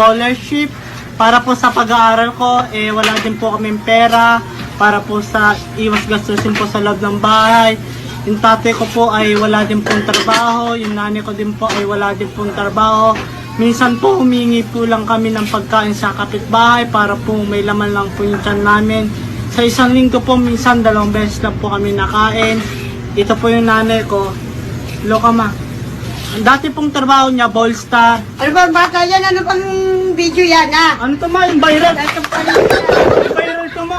scholarship. Para po sa pag-aaral ko, eh, wala din po kaming pera. Para po sa iwas gastusin po sa loob ng bahay. Yung tatay ko po ay wala din pong trabaho. Yung nanay ko din po ay wala din pong trabaho. Minsan po humingi po lang kami ng pagkain sa kapitbahay para po may laman lang po yung tiyan namin. Sa isang linggo po, minsan dalawang beses lang po kami nakain. Ito po yung nanay ko. Loka ma. Ang dati pong trabaho niya, ball star. Ano ba bata yan? Ano bang video yan ha? Ano to ma? Yung viral. Ito pala. Viral to ma.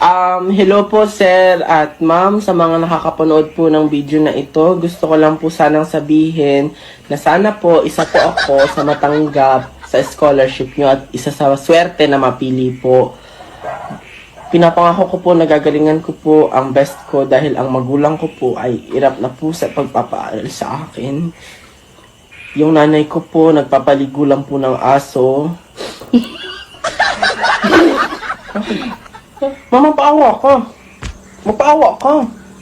Um, hello po sir at ma'am sa mga nakakapanood po ng video na ito. Gusto ko lang po sanang sabihin na sana po isa po ako sa matanggap sa scholarship nyo at isa sa swerte na mapili po. Pinapangako ko po na gagalingan ko po ang best ko dahil ang magulang ko po ay irap na po sa pagpapaaral sa akin. Yung nanay ko po nagpapaligo lang po ng aso. Mama, paawa ka. Mapaawa ka.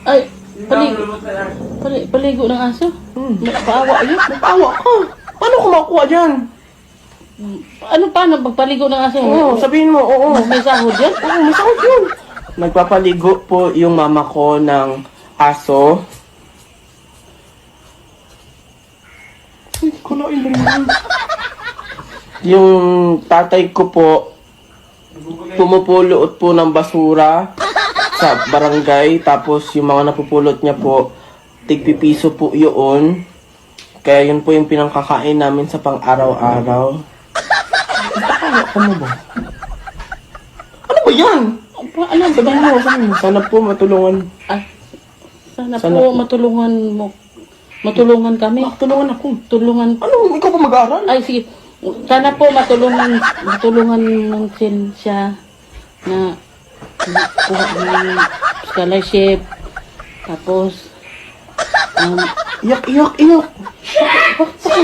Ay, paligo. Pali, paligo ng aso? Hmm. Paawa yun. Mapaawa ka. Paano ko makuha dyan? Ano paano pagpaligo ng aso? Oo, sabihin mo, oo. May sahod yan? Oo, may sakit yun. Nagpapaligo po yung mama ko ng aso. Uy, kulain mo rin. Yung tatay ko po, pumupulot po ng basura sa barangay. Tapos yung mga napupulot niya po, tigpipiso po yun. Kaya yun po yung pinangkakain namin sa pang-araw-araw. Mo ba? Ano ba yan? Pa, ano ba? Sabihin mo. Sana po matulungan. Ah, sana, Sana po po. matulungan mo. Matulungan kami. Tulungan ako. Tulungan. Ano, ikaw pa mag-aaral? Ay, sige. Sana po matulungan, matulungan ng sin siya na kuha ng scholarship. Tapos, um, Iyak, iyak, iyak. Hi,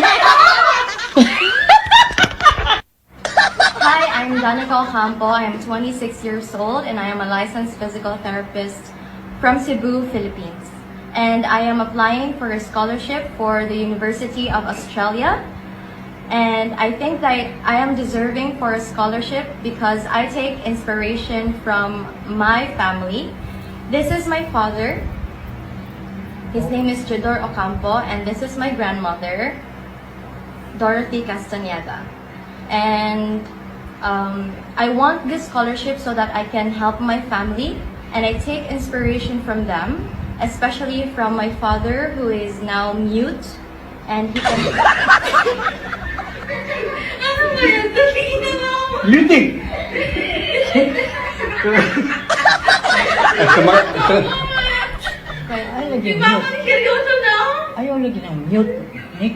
I'm Danica Ocampo. I am 26 years old and I am a licensed physical therapist from Cebu, Philippines. And I am applying for a scholarship for the University of Australia. And I think that I am deserving for a scholarship because I take inspiration from my family. This is my father. His name is Chidor Ocampo, and this is my grandmother, Dorothy Castaneda. And um, I want this scholarship so that I can help my family and I take inspiration from them, especially from my father who is now mute and he can. ano ba yan? Tingin na lang! Litik! Ay, lagi mute. seryoso na? Ayaw lagi ng mute. Nick,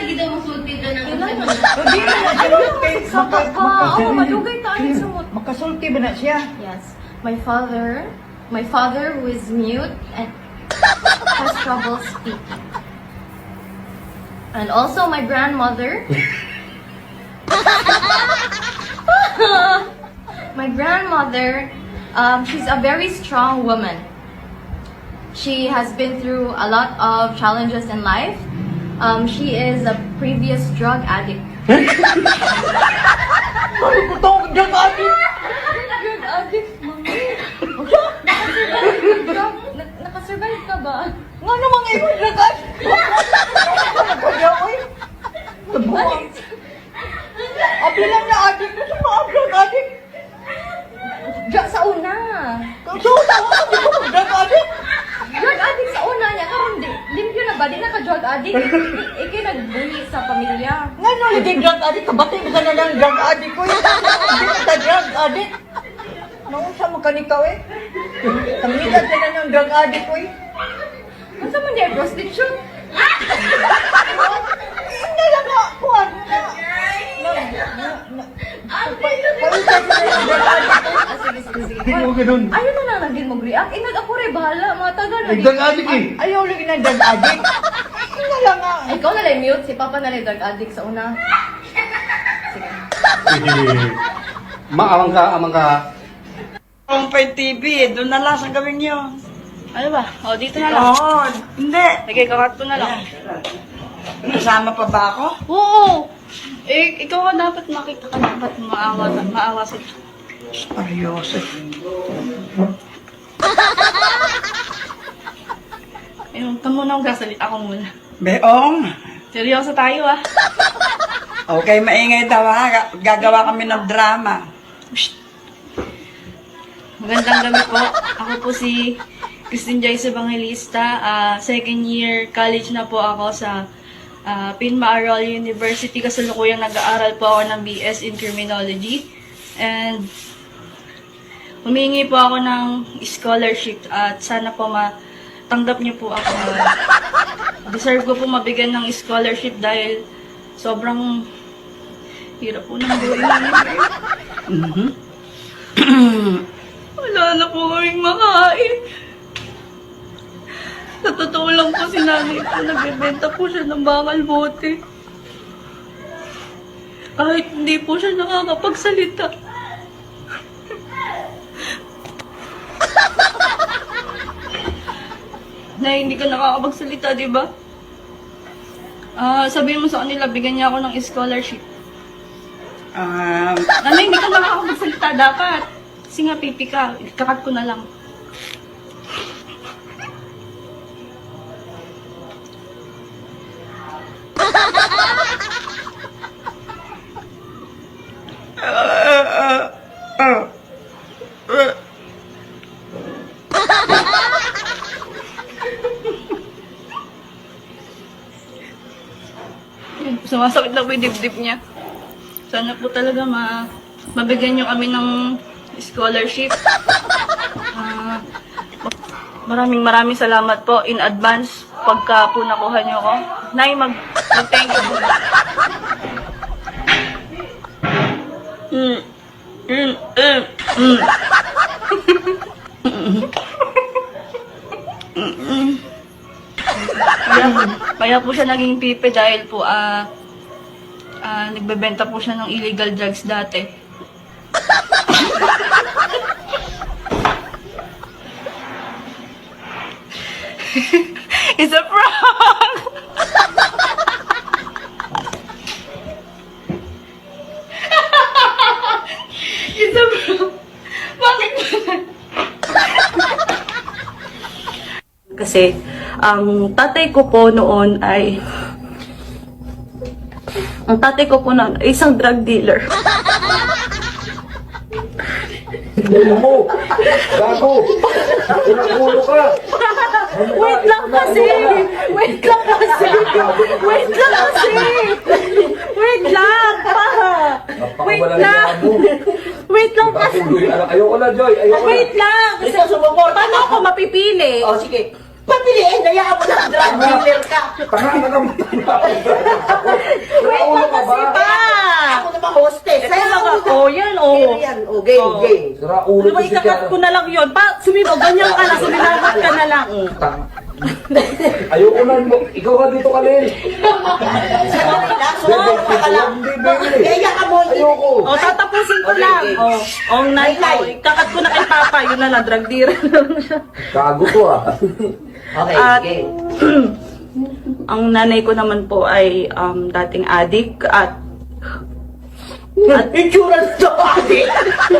Lagi daw masulti ka ng Kailangan. Hindi na na siya mute kay ka. Oo, malugay tayo sa mut. Makasulti ba na siya? Yes, my father, my father who is mute and has trouble speaking. And also my grandmother. my grandmother, um, she's a very strong woman. She has been through a lot of challenges in life. Um, she is a previous drug addict. Ano ko tawag dyan ate? Drug addict, mami. Na- Nakasurvive ka ba? Nga namang ikaw dragat? Kaya oy. Nabuang. Abi lang na ate ko sa mga drug addict. Drug sa una. So, tawag ko di ko drug addict. Drug addict sa una niya. Karon di, limpyo na ba? Di na ka drug addict. I- Ikay nagbuhi sa pamilya. Nga no, drug addict. Kabatay mo ka na ng drug addict ko. Hindi ka drug addict. Naunsa mo ka ni ka eh? Kamigat ka na ng drug addict ko eh. Ano sa man niya? Prostitution? Hindi lang nga, kuhan na. Na, na, na. Mo na drug addict ko. Ah, mo ganun. Ayaw na lang naging mag-react. Ingat ako rin, bahala. Mga taga na. Nagdag adik eh. Ayaw lagi ng drug addict. Lang. Ay, ikaw na lang mute. Si Papa na lang drug addict sa una. Maamang ka, amang ka. Compay TV, doon na lang sa gawin nyo. ano ba? O, dito na lang. Oo, hindi. Sige, kakat ko na lang. Kasama pa ba ako? Oo! Eh, ikaw ka dapat makita ka dapat maawa, maawa sa Seryoso. Ayun, tamo na gasalit ako muna. Beong. Seryoso tayo ah. Okay, maingay daw ha. Ga- Gagawa kami ng drama. Magandang gabi po. Ako po si Christine Joyce Evangelista. Ah, second year college na po ako sa uh, Pinmaaral University. Kasalukuyang nag-aaral po ako ng BS in Criminology. And humingi po ako ng scholarship at sana po matanggap niyo po ako. Deserve ko po mabigyan ng scholarship dahil sobrang hirap po ng buhay namin. Wala na po kaming makain. Sa totoo lang po si nanay po, nagbebenta po siya ng bakal bote. Kahit hindi po siya nakakapagsalita. na hindi ka nakakapagsalita, di ba? Ah, sabihin mo sa kanila, bigyan niya ako ng scholarship. Um, Nanay, hindi ka nakakapagsalita dapat. Kasi nga pipi ka, kakat ko na lang. Sumasakit na po yung dibdib niya. Sana po talaga ma mabigyan niyo kami ng scholarship. Ah, maraming maraming salamat po in advance pagka po nakuha niyo ko. Nay, mag, mag thank you po. Mm. Mm. Mm. Mm. Kaya, kaya po siya naging pipe dahil po ah ah, nagbebenta po siya ng illegal drugs dati. It's a prank! It's a prank! Bakit ba? Kasi ang tatay ko po noon ay ang tatay ko po noon ay isang drug dealer. mo! Gago! Pinakulo ka! Wait lang kasi! Wait lang kasi! Wait lang kasi! Wait lang! Pa! Wait lang! na! Wait lang kasi! Ayoko na, Joy! Ayoko na! Wait lang! Kasi paano ako mapipili? O, sige. Papiliin, hayaan mo na drug dealer ka. Tanga na naman! Wait lang kasi pa! Ako naman hostess. Lang ako. Yan, oh. Pero yan, o, game, Oh. game. Sira ulo ba ko si ikakat ko na lang yun? Pa, sumibaw, ganyan ka lang, sumilagot ka na lang. Tanga. Ayoko na mo! Ikaw ka dito ka rin! Sandali lang, sumunod ka lang. Hindi, baby! Kaya ka mo, Ayoko! O, tatapusin ko Okay, lang. O, oh, nay, Nay, oh, kakat ko na kay Papa, yun na lang, drug dealer. Gago to ah! Okay, At- game. Ang nanay ko naman po ay um, dating adik at At insurance to, ate.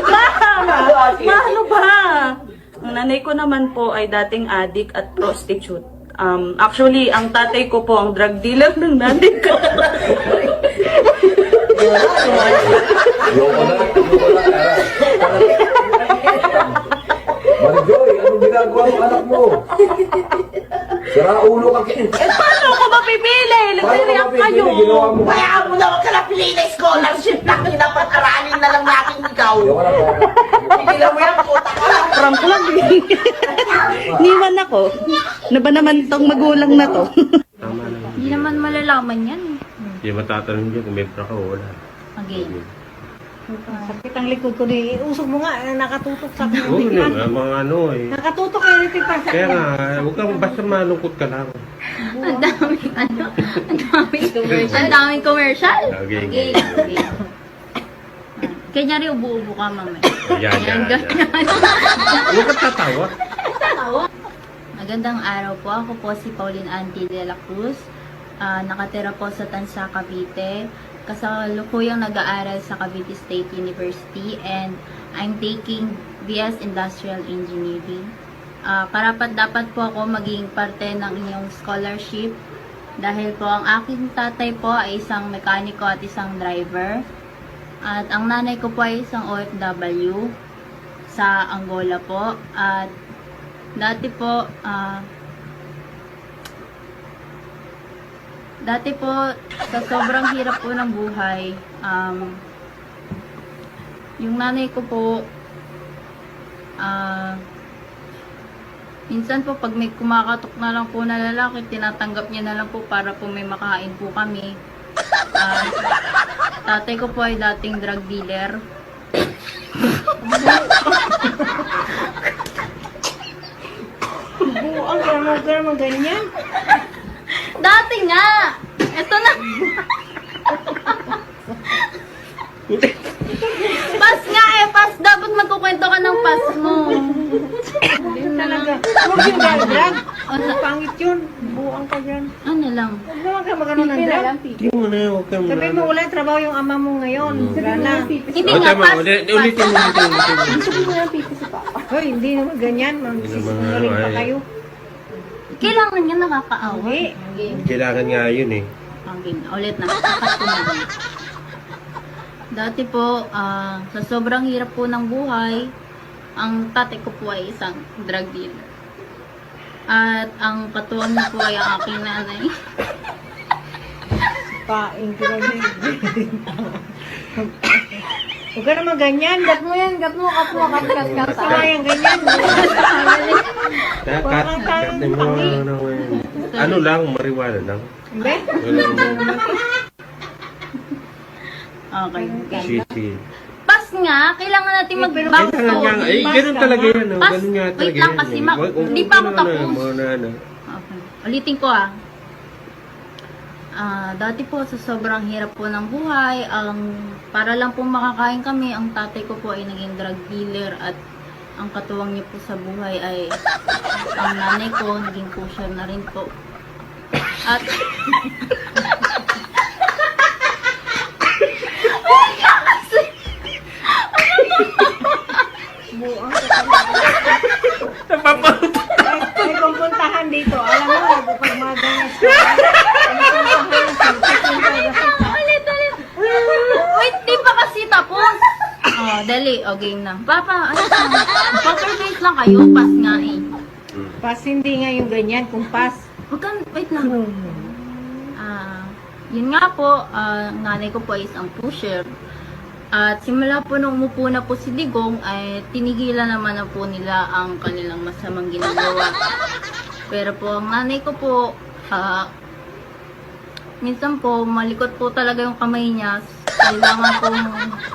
Ma! Ma, ano ba? Ang nanay ko naman po ay dating adik at prostitute. Um, actually, ang tatay ko po ang drug dealer ng nanay ko. Ayoko na! Tara! Ginagawa mo anak mo? Sira ulo ka! eh, paano ako mapipili? Paano ka Nagre-react kayo. Ginawa mo Hayaan mo na, huwag ka na piliin na scholarship na kinapag-aralin na lang natin ikaw. Pigilan mo yan, puta ka. Prank lang eh. Niwan ako. Ano ba naman tong magulang na to? Hindi naman malalaman yan. Hindi matatanong dyan kung may pra ka o wala. Again. Sakit ang likod ko di. Usog mo nga, eh, nakatutok sa akin. Oo, no, mga ano eh. Nakatutok kayo rin pa sa Kaya nga, huwag kang basta malungkot ka lang. Ang daming ano? Ang daming commercial. Ang daming commercial? Okay, Okay, okay. okay. Kanya rin ubo-ubo ka mamaya. Yan, yan, yan. Huwag ka tatawa. Magandang araw po. Ako po si Pauline Anti de la Cruz. ah, nakatira po sa Tansa, Cavite. Kasalukuyang nag-aaral sa Cavite State University and I'm taking BS Industrial Engineering. Ah, karapat dapat po ako maging parte ng inyong scholarship dahil po ang aking tatay po ay isang mekaniko at isang driver. At ang nanay ko po ay isang OFW sa Angola po. At dati po, ah, dati po, sa sobrang hirap po ng buhay, um, yung nanay ko po, ah, minsan po pag may kumakatok na lang po na lalaki, tinatanggap niya na lang po para po may makain po kami. Ah, tatay ko po ay dating drug dealer. Buang ka mo, ka mo ganyan. Dati nga! Ito na! pas nga eh, pas. Dapat magkukwento ka ng pas mo. Talaga. Huwag yung drag. Ang pangit yun. Buang ka dyan. Ano lang? Huwag naman ka magano ng drag. Hindi mo na, huwag kang Sabi mo, wala trabaho yung ama mo ngayon. Wala na. Hindi nga, tama. pas. Ulit- Ulitin mo, ulitin mo, ulitin mo. Hoy, hindi naman ganyan. naman, Magsisinungaling pa ay. kayo. Kailangan niya nakakaawa. Kailangan nga yun eh. Okay, ulit na. Lang. Dati po, ah, sa sobrang hirap po ng buhay, ang tatay ko po ay isang drug dealer. At ang katuwang niya po ay ang aking nanay. Paing ko rin. Huwag ka naman ganyan. Gat mo yan. Gat mo. Kat mo. Kat kat kat. Sama yan ganyan. Kat, kat, kat, mo, ano, ano lang, mariwala lang. Hindi? Okay. shitty. Pas nga, kailangan natin mag-back Kailangan nga, eh, ganun talaga yan, oh. Pas, Ganun nga wait talaga lang yan, kasi, eh. ma- Wag- hindi wag pa ka ako na, ano, tapos. mga na, ano. Okay. Ulitin ko ah. Ah, dati po sa sobrang hirap po ng buhay, ang para lang po makakain kami, ang tatay ko po ay naging drug dealer at ang katuwang niya po sa buhay ay ang nanay ko, naging pusher na rin po. At Buang ka talaga. Ay, ay, kung puntahan dito, alam mo, pag sa ulit, ulit. Wait, di pa kasi tapos. Oh, dali. O, game na. Papa, ano na? Poker face lang kayo. Pas nga eh. Pas hindi nga yung ganyan, kung pas. Huwag kang, wait lang. Ah, yun nga po, ah, nanay ko po ay isang pusher. At simula po nung umupo na po si Digong, ay tinigilan naman na po nila ang kanilang masamang ginagawa. Pero po, ang nanay ko po, ah, minsan po, malikot po talaga yung kamay niya. Kailangan po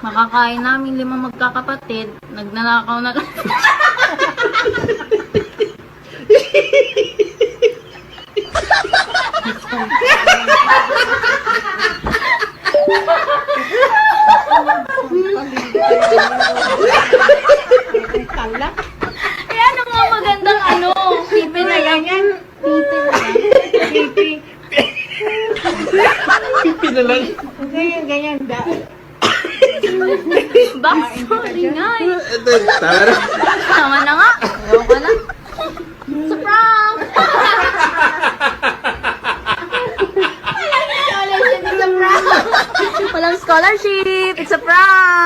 makakain namin limang magkakapatid. Nagnanakaw na lang. Kaya ano nga magandang ano, pipi na lang. Ganyan. Pipi na lang. Pipi. Pipi na lang. Ganyan, ganyan. Da. Bak, sorry nga eh. Ito, tama na. Tama na nga. Ayaw ka na. Scholarship, it's a prank!